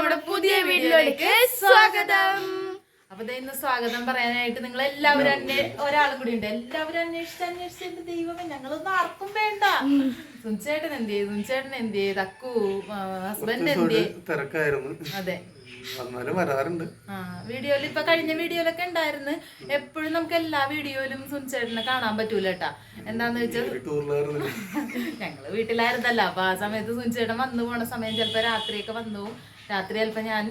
നമ്മുടെ പുതിയ വീഡിയോയിലേക്ക് സ്വാഗതം. അപ്പൊ ഇന്ന് സ്വാഗതം പറയാനായിട്ട് നിങ്ങൾ എല്ലാവരും അന്വേ ഒരാളും കൂടി ഉണ്ട്. എല്ലാവരും അന്വേഷിച്ച് അന്വേഷിച്ചിട്ട് ദൈവമേ ഞങ്ങളൊന്നും ആർക്കും വേണ്ട. സുൻചേട്ടൻ എന്ത് ചെയ്തു? സുൻചേട്ടൻ എന്ത് ചെയ്ത്? അക്കു ഹസ്ബൻഡ് എന്ത് തിരക്കായിരുന്നു. അതെ. വന്നാലും വരാറുണ്ട്. ആ വീഡിയോയിൽ ഇപ്പൊ കഴിഞ്ഞ വീഡിയോയിലൊക്കെ ഉണ്ടായിരുന്നു. എപ്പോഴും നമുക്ക് എല്ലാ വീഡിയോയിലും സുൻചേട്ടനെ കാണാൻ പറ്റൂല കേട്ടാ എന്താന്ന് വെച്ചാൽ ഞങ്ങൾ വീട്ടിലായിരുന്നല്ലോ. അപ്പൊ ആ സമയത്ത് സുൻചേട്ടൻ വന്നു പോണ സമയം ചിലപ്പോ രാത്രിയൊക്കെ വന്നു പോകും രാത്രി ചിലപ്പോൾ ഞാൻ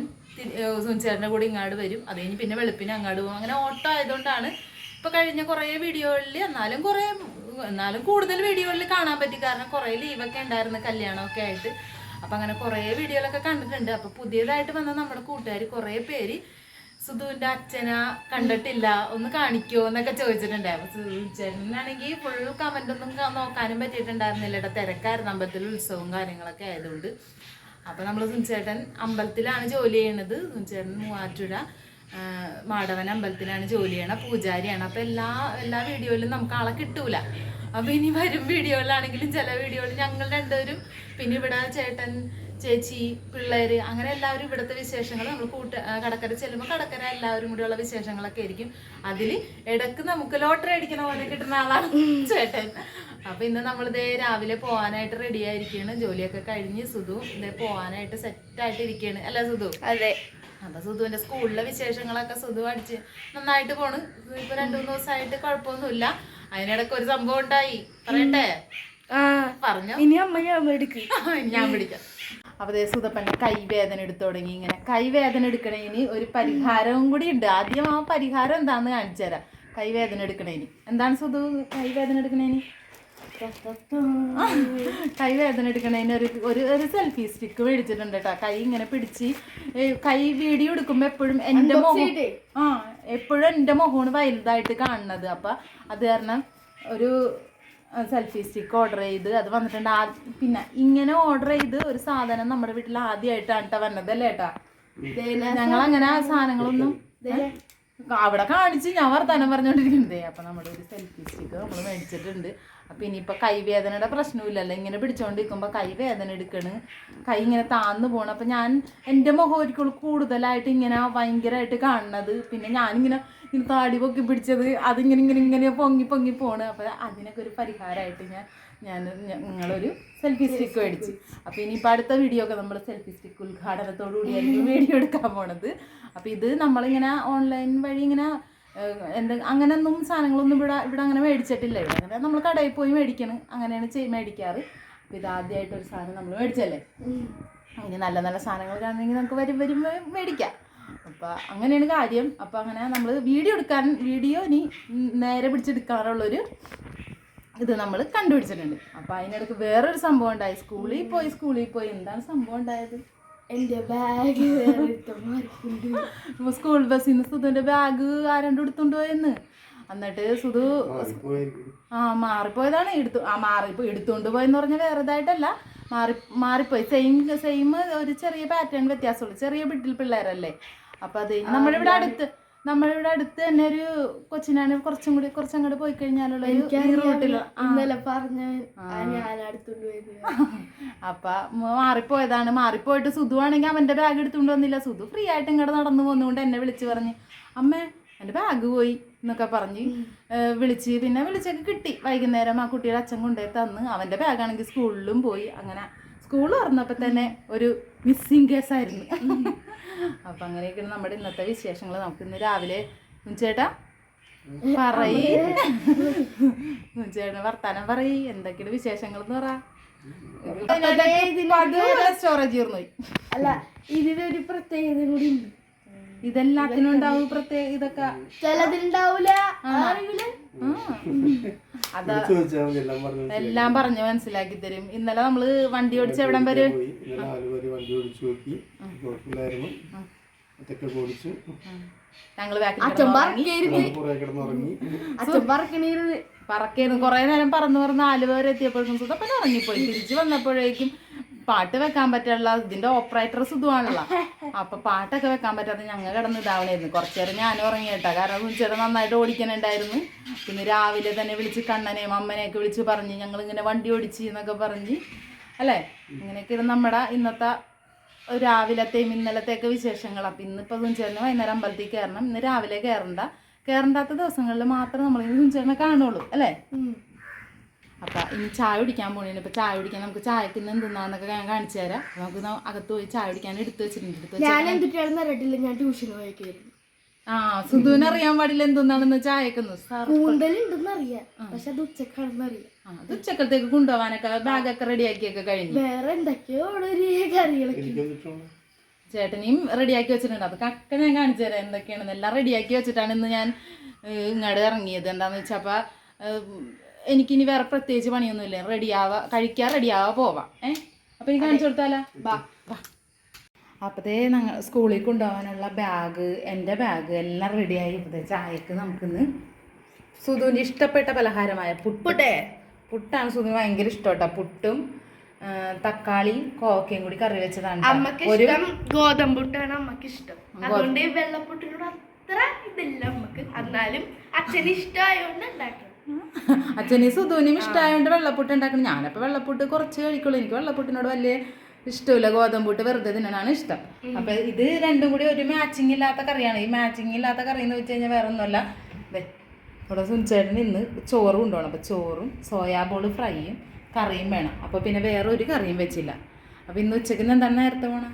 സുനിച്ചേട്ടന്റെ കൂടെ ഇങ്ങാട് വരും. അത് കഴിഞ്ഞ് പിന്നെ വെളുപ്പിന് അങ്ങാട് പോകും. അങ്ങനെ ഓട്ടോ ആയതുകൊണ്ടാണ് ഇപ്പോൾ കഴിഞ്ഞ കുറേ വീഡിയോകളിൽ എന്നാലും കുറേ എന്നാലും കൂടുതൽ വീഡിയോകളിൽ കാണാൻ പറ്റി. കാരണം കുറേ ലീവൊക്കെ ഉണ്ടായിരുന്നു കല്യാണമൊക്കെ ആയിട്ട്. അപ്പം അങ്ങനെ കുറേ വീഡിയോകളൊക്കെ കണ്ടിട്ടുണ്ട്. അപ്പോൾ പുതിയതായിട്ട് വന്ന നമ്മുടെ കൂട്ടുകാർ കുറേ പേര് സുധുവിന്റെ അച്ഛനെ കണ്ടിട്ടില്ല ഒന്ന് കാണിക്കോ എന്നൊക്കെ ചോദിച്ചിട്ടുണ്ട് അപ്പൊ സുധുചേട്ടനാണെങ്കിൽ ഫുൾ കമന്റ് ഒന്നും നോക്കാനും പറ്റിയിട്ടുണ്ടായിരുന്നില്ല. തിരക്കായിരുന്നു. അമ്പലത്തിൽ ഉത്സവവും കാര്യങ്ങളൊക്കെ ആയതുകൊണ്ട്. അപ്പൊ നമ്മൾ സുനിച്ചേട്ടൻ അമ്പലത്തിലാണ് ജോലി ചെയ്യണത്. സുനിച്ചേട്ടൻ മൂവാറ്റുഴ മാടവൻ അമ്പലത്തിലാണ് ജോലി ചെയ്യണ പൂജാരിയാണ്. അപ്പൊ എല്ലാ എല്ലാ വീഡിയോയിലും നമുക്ക് ആളെ കിട്ടൂല. അപ്പൊ ഇനി വരും വീഡിയോയിലാണെങ്കിലും ചില വീഡിയോയിൽ ഞങ്ങൾ രണ്ടുപേരും പിന്നെ ഇവിടെ ചേട്ടൻ ചേച്ചി പിള്ളേര് അങ്ങനെ എല്ലാവരും ഇവിടുത്തെ വിശേഷങ്ങൾ നമ്മൾ കൂട്ട കടക്കര ചെല്ലുമ്പോൾ കടക്കര എല്ലാവരും കൂടെയുള്ള വിശേഷങ്ങളൊക്കെ ആയിരിക്കും. അതിൽ ഇടയ്ക്ക് നമുക്ക് ലോട്ടറി അടിക്കണ പോലെ കിട്ടുന്ന ആളാണ് ചേട്ടൻ. അപ്പൊ ഇന്ന് നമ്മൾ ഇതേ രാവിലെ പോവാനായിട്ട് റെഡി ആയിരിക്കാണ് ജോലിയൊക്കെ കഴിഞ്ഞ് സുധു ഇതേ പോവാനായിട്ട് സെറ്റ് ആയിട്ട് ഇരിക്കുകയാണ് അല്ല സുധു? അതെ. അപ്പൊ സുധുവിന്റെ സ്കൂളിലെ വിശേഷങ്ങളൊക്കെ സുധു അടിച്ച് നന്നായിട്ട് പോണ്. ഇപ്പൊ രണ്ടു മൂന്ന് ദിവസമായിട്ട് കുഴപ്പമൊന്നുമില്ല. അതിനിടക്ക് ഒരു സംഭവം ഉണ്ടായി. പറയണ്ടേ പറഞ്ഞോ. ഇനി അമ്മ ഞാൻ പിടിക്കാം അപ്പൊ ദേ സുധപ്പന്റെ കൈവേദന എടുത്തു തുടങ്ങി ഇങ്ങനെ. കൈവേദന എടുക്കണേന് ഒരു പരിഹാരവും കൂടി ഉണ്ട്. ആദ്യം ആ പരിഹാരം എന്താന്ന് കാണിച്ചു തരാം. കൈവേദന എടുക്കണേന്. എന്താണ് സുധു കൈവേദന എടുക്കണേന്? കൈവേദന വേദന ഒരു ഒരു ഒരു സെൽഫി സ്റ്റിക്ക് മേടിച്ചിട്ടുണ്ട് കേട്ടോ കൈ ഇങ്ങനെ പിടിച്ച് കൈ വീഡിയോ എടുക്കുമ്പോ എപ്പോഴും എന്റെ മുഖം ആ എപ്പോഴും എന്റെ മുഖമാണ് വലുതായിട്ട് കാണുന്നത്. അപ്പൊ അത് കാരണം ഒരു സെൽഫി സ്റ്റിക്ക് ഓർഡർ ചെയ്ത് അത് വന്നിട്ടുണ്ട്. ആ പിന്നെ ഇങ്ങനെ ഓർഡർ ചെയ്ത് ഒരു സാധനം നമ്മുടെ വീട്ടിൽ ആദ്യമായിട്ടാണ് കേട്ടോ വന്നത് അല്ലേ ഏട്ടാ ഞങ്ങൾ അങ്ങനെ ആ സാധനങ്ങളൊന്നും? അവിടെ കാണിച്ച് ഞാൻ വർത്താനം പറഞ്ഞോണ്ടിരിക്കുന്നതേ അപ്പൊ നമ്മുടെ ഒരു സെൽഫി സ്റ്റിക്ക് നമ്മൾ മേടിച്ചിട്ടുണ്ട്. അപ്പൊ ഇനിയിപ്പൊ കൈവേദനയുടെ പ്രശ്നമില്ലല്ലോ ഇങ്ങനെ പിടിച്ചോണ്ടിരിക്കുമ്പോ കൈവേദന എടുക്കണ്. കൈ ഇങ്ങനെ താന്നു പോകണം അപ്പൊ ഞാൻ എന്റെ മുഖം ഒരിക്കലും കൂടുതലായിട്ട് ഇങ്ങനെ ഭയങ്കരമായിട്ട് കാണുന്നത് പിന്നെ ഞാനിങ്ങനെ ഇങ്ങനെ താടി പൊക്കി പിടിച്ചത് അതിങ്ങനെ ഇങ്ങനെ ഇങ്ങനെ പൊങ്ങി പൊങ്ങി പോണ്. അപ്പൊ അതിനൊക്കെ ഒരു പരിഹാരമായിട്ട് ഞാൻ ഞാൻ നിങ്ങളൊരു സെൽഫി സ്റ്റിക്ക് മേടിച്ച്. അപ്പോൾ ഇനിയിപ്പോൾ അടുത്ത വീഡിയോ ഒക്കെ നമ്മൾ സെൽഫി സ്റ്റിക്ക് ഉദ്ഘാടനത്തോടു കൂടിയായിരിക്കും വീഡിയോ എടുക്കാൻ പോണത്. അപ്പോൾ ഇത് നമ്മളിങ്ങനെ ഓൺലൈൻ വഴി ഇങ്ങനെ എന്ത് അങ്ങനെയൊന്നും സാധനങ്ങളൊന്നും ഇവിടെ ഇവിടെ അങ്ങനെ മേടിച്ചിട്ടില്ല. ഇവിടെ അങ്ങനെ നമ്മൾ കടയിൽ പോയി മേടിക്കണം. അങ്ങനെയാണ് ചെയ് മേടിക്കാറ്. അപ്പോൾ ഇത് ആദ്യമായിട്ട് ഒരു സാധനം നമ്മൾ മേടിച്ചല്ലേ? ഇനി നല്ല നല്ല സാധനങ്ങൾ കാണണമെങ്കിൽ നമുക്ക് വരും വരും മേടിക്കാം. അപ്പോൾ അങ്ങനെയാണ് കാര്യം. അപ്പോൾ അങ്ങനെ നമ്മൾ വീഡിയോ എടുക്കാൻ വീഡിയോ ഇനി നേരെ പിടിച്ചെടുക്കാറുള്ളൊരു ഇത് നമ്മൾ കണ്ടുപിടിച്ചിട്ടുണ്ട്. അപ്പോൾ അതിനിടയ്ക്ക് വേറൊരു സംഭവം ഉണ്ടായി. സ്കൂളിൽ പോയി സ്കൂളിൽ പോയി. എന്താണ് സംഭവം ഉണ്ടായത്? എന്റെ ബാഗ് സ്കൂൾ ബസ്സിൽ നിന്ന് സുധുവിന്റെ ബാഗ് ആരണ്ട് എടുത്തുണ്ടോ എന്ന് എന്നിട്ട് സുധു ആ മാറിപ്പോയതാണ് എടുത്തു. ആ മാറി എടുത്തുകൊണ്ട് പോയെന്ന് പറഞ്ഞാൽ വേറെ ഇതായിട്ടല്ല മാറി മാറിപ്പോയി. സെയിം സെയിം ഒരു ചെറിയ പാറ്റേൺ വ്യത്യാസമുള്ളൂ. ചെറിയ വീട്ടിൽ പിള്ളേരല്ലേ. അപ്പൊ അത് നമ്മളിവിടെ അടുത്ത് നമ്മളിവിടെ അടുത്ത് തന്നെ ഒരു കൊച്ചിനാണ്. കുറച്ചും കൂടി കുറച്ചങ്ങോട്ട് പോയി കഴിഞ്ഞാലുള്ള ഒരു ഈ റൂട്ടിൽ. ആ. ഇന്നലെ പറഞ്ഞ ഞാൻ അപ്പൊ മാറിപ്പോയതാണ്. മാറിപ്പോയിട്ട് സുധു ആണെങ്കിൽ അവന്റെ ബാഗ് എടുത്തുകൊണ്ട് വന്നില്ല. സുധു ഫ്രീ ആയിട്ട് ഇങ്ങോട്ട് നടന്നു പോന്നുകൊണ്ട് എന്നെ വിളിച്ചു പറഞ്ഞു അമ്മേ എന്റെ ബാഗ് പോയി എന്നൊക്കെ പറഞ്ഞ് വിളിച്ച്. പിന്നെ വിളിച്ചൊക്കെ കിട്ടി. വൈകുന്നേരം ആ കുട്ടിയുടെ അച്ഛൻ കൊണ്ടുപോയി തന്ന്. അവന്റെ ബാഗാണെങ്കിൽ സ്കൂളിലും പോയി. അങ്ങനെ സ്കൂൾ തുറന്നപ്പോൾ തന്നെ ഒരു മിസ്സിങ് കേസായിരുന്നു അപ്പം അങ്ങനെയൊക്കെയാണ് നമ്മുടെ ഇന്നത്തെ വിശേഷങ്ങൾ നമുക്ക് ഇന്ന് രാവിലെ ചേട്ടാ പറയ്. ചേട്ടൻ വർത്താനം പറയ്. എന്തൊക്കെയാണ് വിശേഷങ്ങൾ എന്ന് പറ സ്റ്റോറേജ് തീർന്നു അല്ല ഇതിനൊരു പ്രത്യേകത കൂടി ഉണ്ട്. ഇതെല്ലാത്തിനും ഉണ്ടാവും പ്രത്യേക ഇതൊക്കെ. ചിലതിണ്ടാവൂല എല്ലാം പറഞ്ഞു എല്ലാം പറഞ്ഞു മനസ്സിലാക്കി തരും. ഇന്നലെ നമ്മൾ വണ്ടി ഓടിച്ച് എവിടം വരെ? വണ്ടി ഓടിച്ചു നോക്കി. കുഴപ്പമില്ലായിരുന്നു ഞങ്ങൾ കുറെ. നേരം പറന്ന് പറഞ്ഞ് ആലുവ വരെ എത്തിയപ്പോഴേക്കും ഇറങ്ങിപ്പോയി തിരിച്ചു വന്നപ്പോഴേക്കും പാട്ട് വെക്കാൻ പറ്റുള്ള ഇതിന്റെ ഓപ്പറേറ്റർ സുധുവാണല്ലോ അപ്പൊ പാട്ടൊക്കെ വെക്കാൻ പറ്റാതെ ഞങ്ങൾ കിടന്ന് ഇതാവണായിരുന്നു. കുറച്ചേരം ഞാനും ഉറങ്ങിയിട്ടാ. കാരണം ഉച്ചയുടെ നന്നായിട്ട് ഓടിക്കാനുണ്ടായിരുന്നു. പിന്നെ രാവിലെ തന്നെ വിളിച്ച് കണ്ണനെയും അമ്മനെയൊക്കെ വിളിച്ച് പറഞ്ഞ് ഞങ്ങൾ ഇങ്ങനെ വണ്ടി ഓടിച്ച് എന്നൊക്കെ പറഞ്ഞ് അല്ലേ? ഇങ്ങനെയൊക്കെയാണ് നമ്മുടെ ഇന്നത്തെ രാവിലത്തെയും ഇന്നലത്തെയൊക്കെ വിശേഷങ്ങൾ. അപ്പം ഇന്നിപ്പോൾ സുഞ്ചേട്ടന് വൈകുന്നേരം അമ്പലത്തിൽ കയറണം. ഇന്ന് രാവിലെ കയറണ്ട. കയറണ്ടാത്ത ദിവസങ്ങളിൽ മാത്രമേ നമ്മൾ സുഞ്ചേട്ടനെ കാണുള്ളൂ അല്ലേ? ഉം. അപ്പം ഇനി ചായ കുടിക്കാൻ പോണേന്. ഇപ്പം ചായ കുടിക്കാൻ നമുക്ക് ചായക്ക് ഇന്ന് എന്തെന്നാന്നൊക്കെ ഞാൻ കാണിച്ചു തരാം നമുക്ക് അകത്ത് പോയി ചായ കുടിക്കാൻ എടുത്ത് വെച്ചിട്ടുണ്ട്. എടുത്ത് ഞാൻ എന്തിട്ടാണെന്ന് ഞാൻ ട്യൂഷൻ പോയേക്കായിരുന്നു. ആ സുധുവിന് അറിയാൻ പാടില്ല എന്തെന്നാണെന്ന് ചായക്കുന്നു സാർ കൂന്തലുണ്ടെന്ന് അറിയാം പക്ഷെ അത് ഉച്ചക്കാണെന്ന് അറിയാം ആ അത് ഉച്ചക്കലത്തേക്ക് കൊണ്ടുപോകാനൊക്കെ ബാഗൊക്കെ റെഡിയാക്കിയൊക്കെ കഴിഞ്ഞു. വേറെ എന്തൊക്കെയോ കറികളൊക്കെ ചേട്ടനെയും റെഡിയാക്കി വെച്ചിട്ടുണ്ട്. അത് കക്ക ഞാൻ കാണിച്ചു തരാം എന്തൊക്കെയാണെന്ന്. എല്ലാം റെഡിയാക്കി വെച്ചിട്ടാണ് ഇന്ന് ഞാൻ ഇങ്ങോട്ട് ഇറങ്ങിയത്. എന്താന്ന് വെച്ചാൽ അപ്പം എനിക്കിനി വേറെ പ്രത്യേകിച്ച് പണിയൊന്നുമില്ല. റെഡിയാവാ കഴിക്കാൻ റെഡിയാവാ പോവാം. ഏ? അപ്പൊ എനിക്ക് കാണിച്ചു കൊടുത്താലോ? ബാ ബാ അപ്പോഴത്തേ ഞങ്ങൾ സ്കൂളിൽ കൊണ്ടുപോകാനുള്ള ബാഗ് എന്റെ ബാഗ് എല്ലാം റെഡിയായി. ഇപ്പോഴത്തെ ചായക്ക് നമുക്കിന്ന് സുധുവിന് ഇഷ്ടപ്പെട്ട പലഹാരമായ പുട്ട്. പുട്ടാണ് സുധു ഭയങ്കര ഇഷ്ടം പുട്ടും തക്കാളി തക്കാളിയും കോക്കയും കൂടി കറി വെച്ചതാണ് ഒരു ഗോതമ്പുട്ടാണ് അമ്മയ്ക്ക് ഇഷ്ടം. അതുകൊണ്ട് വെള്ളപ്പുട്ടിനോട് അത്ര ഇതില്ല അമ്മയ്ക്ക്. എന്നാലും അച്ഛന് ഇഷ്ടമായോണ്ട് ഉണ്ടാക്കണം അച്ഛന് സുധുവിനും ഇഷ്ടമായതുകൊണ്ട് വെള്ളപ്പുട്ട് ഉണ്ടാക്കണം. ഞാനപ്പോൾ വെള്ളപ്പുട്ട് കുറച്ച് കഴിക്കുള്ളൂ. എനിക്ക് വെള്ളപ്പുട്ടിനോട് വലിയ ഇഷ്ടമില്ല. ഗോതമ്പുട്ട് വെറുതെ തിന്നാനാണ് ഇഷ്ടം. അപ്പൊ ഇത് രണ്ടും കൂടി ഒരു മാച്ചിങ് ഇല്ലാത്ത കറിയാണ്. ഈ മാച്ചിങ് ഇല്ലാത്ത കറി എന്ന് വെച്ച് കഴിഞ്ഞാൽ വേറെ ഒന്നുമല്ല ഇവിടെ സുനിച്ചേട്ടൻ ഇന്ന് ചോറ് കൊണ്ടുപോകണം. അപ്പോൾ ചോറും സോയാബോൾ ഫ്രൈയും കറിയും വേണം. അപ്പോൾ പിന്നെ വേറെ ഒരു കറിയും വെച്ചില്ല. അപ്പോൾ ഇന്ന് ഉച്ചയ്ക്ക് ഇന്ന് എന്താണ് നേരത്തെ പോകണം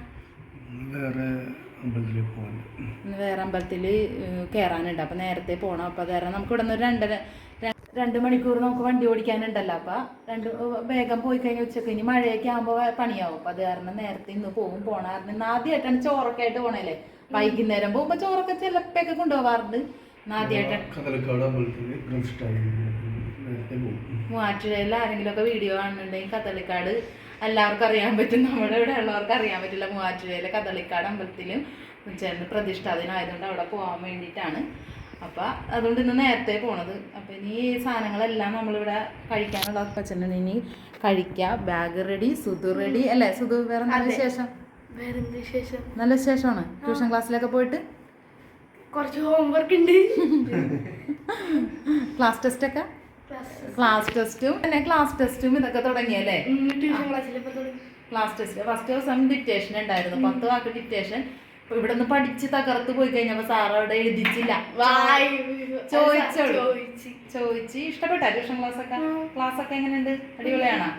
വേറെ പോകാൻ അമ്പലത്തിൽ കയറാനുണ്ട് അപ്പോൾ നേരത്തെ പോണം. അപ്പോൾ അത് കാരണം നമുക്ക് ഇവിടെ നിന്ന് ഒരു രണ്ടര രണ്ട് മണിക്കൂർ നമുക്ക് വണ്ടി ഓടിക്കാനുണ്ടല്ലോ. അപ്പൊ രണ്ട് വേഗം പോയി കഴിഞ്ഞാൽ ഉച്ചയ്ക്ക് ഇനി മഴയൊക്കെ ആകുമ്പോൾ പണിയാവും. അപ്പൊ അത് കാരണം നേരത്തെ ഇന്ന് പോകും പോണ കാരണം ഇന്ന് ആദ്യമായിട്ടാണ് ചോറൊക്കെ ആയിട്ട് പോണല്ലേ വൈകുന്നേരം പോകുമ്പോൾ ചോറൊക്കെ ചിലപ്പോഴൊക്കെ കൊണ്ടുപോകാറുണ്ട് ഇന്ന് ആദ്യമായിട്ടാണ് ഒക്കെ ആരെങ്കിലുമൊക്കെ വീഡിയോ കാണുന്നുണ്ടെങ്കിൽ കത്തളിക്കാട് എല്ലാവർക്കും അറിയാൻ പറ്റും. നമ്മുടെ ഇവിടെ ഉള്ളവർക്ക് അറിയാൻ പറ്റില്ല. മൂവാറ്റുപുഴയിലെ കത്തളിക്കാട് അമ്പലത്തിലും ചേർന്ന് പ്രതിഷ്ഠ ആയതുകൊണ്ട് അവിടെ പോകാൻ വേണ്ടിയിട്ടാണ്. അപ്പം അതുകൊണ്ട് ഇന്ന് നേരത്തെ പോണത്. അപ്പൊ ഇനി ഈ സാധനങ്ങളെല്ലാം നമ്മളിവിടെ കഴിക്കാനുള്ള വെച്ചിട്ടുണ്ട് ഇനി കഴിക്കുക ബാഗ് റെഡി സുധു റെഡി അല്ലേ? സുധു വേറെ നല്ല ശേഷം നല്ല ശേഷമാണ് ട്യൂഷൻ ക്ലാസ്സിലൊക്കെ പോയിട്ട്? കുറച്ച് ഹോംവർക്ക് ഉണ്ട്. ക്ലാസ് ടെസ്റ്റ് ഒക്കെ? ക്ലാസ് ടെസ്റ്റും പിന്നെ ക്ലാസ് ടെസ്റ്റും ഇതൊക്കെ തുടങ്ങിയല്ലേ ക്ലാസ് ടെസ്റ്റ് ഫസ്റ്റ് ദിവസം ഡിക്റ്റേഷൻ ഉണ്ടായിരുന്നു. പത്ത് വാക്ക് ഡിക്റ്റേഷൻ ഇവിടെ നിന്ന് പഠിച്ച് തകർത്ത് പോയി കഴിഞ്ഞപ്പോ സാർ അവിടെ എഴുതിച്ചില്ല. വായി ചോദിച്ചോളൂ. ചോദിച്ച്. ഇഷ്ടപ്പെട്ട ട്യൂഷൻ ക്ലാസ് ഒക്കെ ക്ലാസ് ഒക്കെ എങ്ങനെയുണ്ട്? അടിപൊളിയാണോ?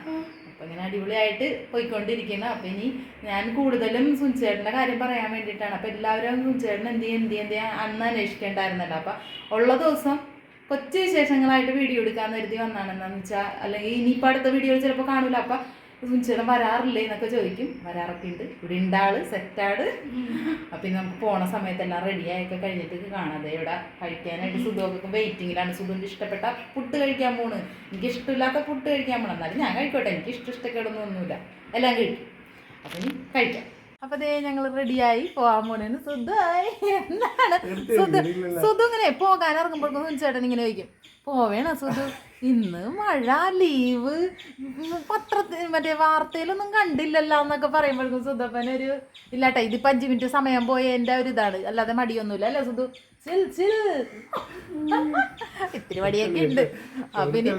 അപ്പൊ ഇങ്ങനെ അടിപൊളിയായിട്ട് പോയിക്കൊണ്ടിരിക്കുന്നു. അപ്പൊ ഇനി ഞാൻ കൂടുതലും സുനിച്ചേട്ടന്റെ കാര്യം പറയാൻ വേണ്ടിയിട്ടാണ്. അപ്പൊ എല്ലാവരും സുഞ്ചേട്ടൻ എന്ത് ചെയ്യും എന്ത് ചെയ്യും എന്ത് ചെയ്യാൻ അന്ന് അന്വേഷിക്കേണ്ടായിരുന്നല്ലോ. അപ്പൊ ഉള്ള ദിവസം കൊച്ചു വിശേഷങ്ങളായിട്ട് വീഡിയോ എടുക്കാൻ കരുതി വന്നാണ് എന്താണെന്ന് വെച്ചാൽ അല്ലെങ്കിൽ ഇനിയിപ്പോൾ അടുത്ത വീഡിയോ ചിലപ്പോൾ കാണൂല. അപ്പൊ സുനിച്ചേട്ടൻ വരാറില്ലേ എന്നൊക്കെ ചോദിക്കും. വരാറൊക്കെ ഉണ്ട് ഇവിടെ ഉണ്ടാൾ സെറ്റാട് അപ്പൊ നമുക്ക് പോണ സമയത്ത് എല്ലാം റെഡി ആയൊക്കെ കഴിഞ്ഞിട്ട് കാണാതെ ഇവിടെ കഴിക്കാനായിട്ട് സുഖമൊക്കെ വെയിറ്റിങ്ങിലാണ് സുഖം ഇഷ്ടപ്പെട്ട ഫുഡ് കഴിക്കാൻ പോണ്. എനിക്ക് ഇഷ്ടമില്ലാത്ത ഫുഡ് കഴിക്കാൻ പോണം. എന്നാലും ഞാൻ കഴിക്കോട്ടെ. എനിക്ക് ഇഷ്ടം ഇഷ്ടക്കേടൊന്നും ഒന്നുമില്ല. എല്ലാം കഴിക്കും. അപ്പൊ ഇനി കഴിക്കാം. അപ്പൊ ദേ ഞങ്ങൾ റെഡിയായി പോവാൻ പോണേന് സുധായി എന്താണ്? സുധു സുധു ഇങ്ങനെ പോകാൻ ഇറങ്ങുമ്പോഴേക്കും ചേട്ടൻ ഇങ്ങനെ ചോദിക്കും. പോവേണോ സുധു? ഇന്ന് മഴ ലീവ് പത്രത്തിൽ മറ്റേ വാർത്തയിലൊന്നും കണ്ടില്ലല്ലോ എന്നൊക്കെ പറയുമ്പോഴേക്കും സുധപ്പനൊരു ഇല്ലാട്ടെ ഇതിപ്പോ അഞ്ച് മിനിറ്റ് സമയം പോയ എന്റെ ഒരു ഇതാണ്. അല്ലാതെ മടിയൊന്നുമില്ല അല്ലേ സുധു? ചിൽ ചിൽ. ഇത്തിരി മടിയൊക്കെ ഉണ്ട്. ഇനി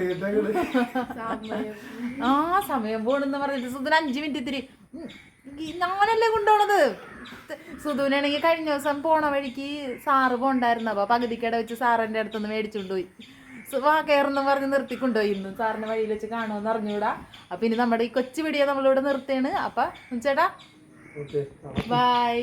ആ സമയം പോണെന്ന് പറഞ്ഞിട്ട് സുധന് അഞ്ച് മിനിറ്റ് ഇത്തിരി ഞാനല്ലേ കൊണ്ടുപോണത്? സുധുവിനാണെങ്കിൽ കഴിഞ്ഞ ദിവസം പോണ വഴിക്ക് സാറ് പോണ്ടായിരുന്നു. അപ്പോൾ പകുതിക്കട വെച്ച് സാറിന്റെ അടുത്തുനിന്ന് മേടിച്ചുകൊണ്ട് പോയി. വാ കയറുന്നു പറഞ്ഞ് നിർത്തിക്കൊണ്ടോ ഇന്ന് സാറിന് വഴിയിൽ വെച്ച് കാണുമെന്ന് അറിഞ്ഞൂടാ അപ്പൊ ഇനി നമ്മുടെ ഈ കൊച്ചു വീഡിയോ നമ്മളിവിടെ നിർത്തിയാണ് അപ്പൊ ചേട്ടാ ബൈ